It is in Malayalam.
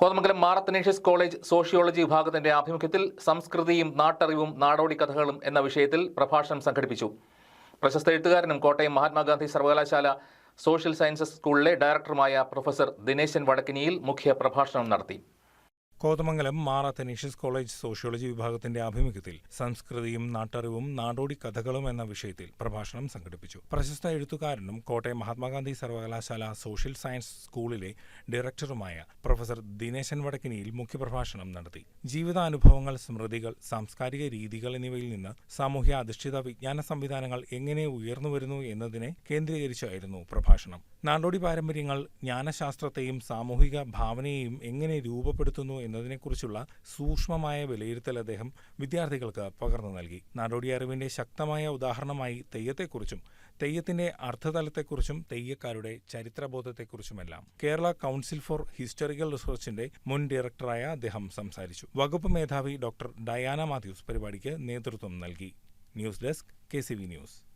കോതമംഗലം മാറത്തനേഷ്യസ് കോളേജ് സോഷ്യോളജി വിഭാഗത്തിന്റെ ആഭിമുഖ്യത്തിൽ സംസ്കൃതിയും നാട്ടറിവും നാടോടി കഥകളും എന്ന വിഷയത്തിൽ പ്രഭാഷണം സംഘടിപ്പിച്ചു. പ്രശസ്ത എഴുത്തുകാരനും കോട്ടയം മഹാത്മാഗാന്ധി സർവകലാശാല സോഷ്യൽ സയൻസസ് സ്കൂളിലെ ഡയറക്ടറുമായ പ്രൊഫസർ ദിനേശൻ വടക്കിനിയിൽ മുഖ്യ പ്രഭാഷണം നടത്തി. Kothamangalam Mar Athanasius college sociology വിഭാഗത്തിന്റെ ആഭിമുഖ്യത്തിൽ സംസ്കൃതിയും നാട്ടറിവും നാടോടി കഥകളും എന്ന വിഷയത്തിൽ പ്രഭാഷണം സംഘടിപ്പിച്ചു. പ്രശസ്ത എഴുത്തുകാരനും കോട്ടയം മഹാത്മാഗാന്ധി സർവകലാശാല സോഷ്യൽ സയൻസ് സ്കൂളിലെ ഡയറക്ടറുമായ പ്രൊഫസർ ദിനേശൻ വടക്കിനിയിൽ മുഖ്യപ്രഭാഷണം നടത്തി. ജീവിതാനുഭവങ്ങൾ സ്മൃതികൾ സാംസ്കാരിക രീതികൾ എന്നിവയിൽ നിന്ന് സാമൂഹ്യ അധിഷ്ഠിത വിജ്ഞാന സംവിധാനങ്ങൾ എങ്ങനെ ഉയർന്നുവരുന്നു എന്നതിനെ കേന്ദ്രീകരിച്ചായിരുന്നു പ്രഭാഷണം. നാടോടി പാരമ്പര്യങ്ങൾ ജ്ഞാനശാസ്ത്രത്തെയും സാമൂഹിക ഭാവനയെയും എങ്ങനെ രൂപപ്പെടുത്തുന്നു എന്നതിനെക്കുറിച്ചുള്ള സൂക്ഷ്മമായ വിലയിരുത്തൽ അദ്ദേഹം വിദ്യാർത്ഥികൾക്ക് പകർന്നു നൽകി. നാടോടി അറിവിന്റെ ശക്തമായ ഉദാഹരണമായി തെയ്യത്തെക്കുറിച്ചും തെയ്യത്തിന്റെ അർത്ഥതലത്തെക്കുറിച്ചും തെയ്യക്കാരുടെ ചരിത്രബോധത്തെക്കുറിച്ചുമെല്ലാം കേരള കൗൺസിൽ ഫോർ ഹിസ്റ്റോറിക്കൽ റിസർച്ചിന്റെ മുൻ ഡയറക്ടറായ അദ്ദേഹം സംസാരിച്ചു. വകുപ്പ് മേധാവി ഡോക്ടർ ഡയാന മാത്യൂസ് പരിപാടിക്ക് നേതൃത്വം നൽകി. News desk K news.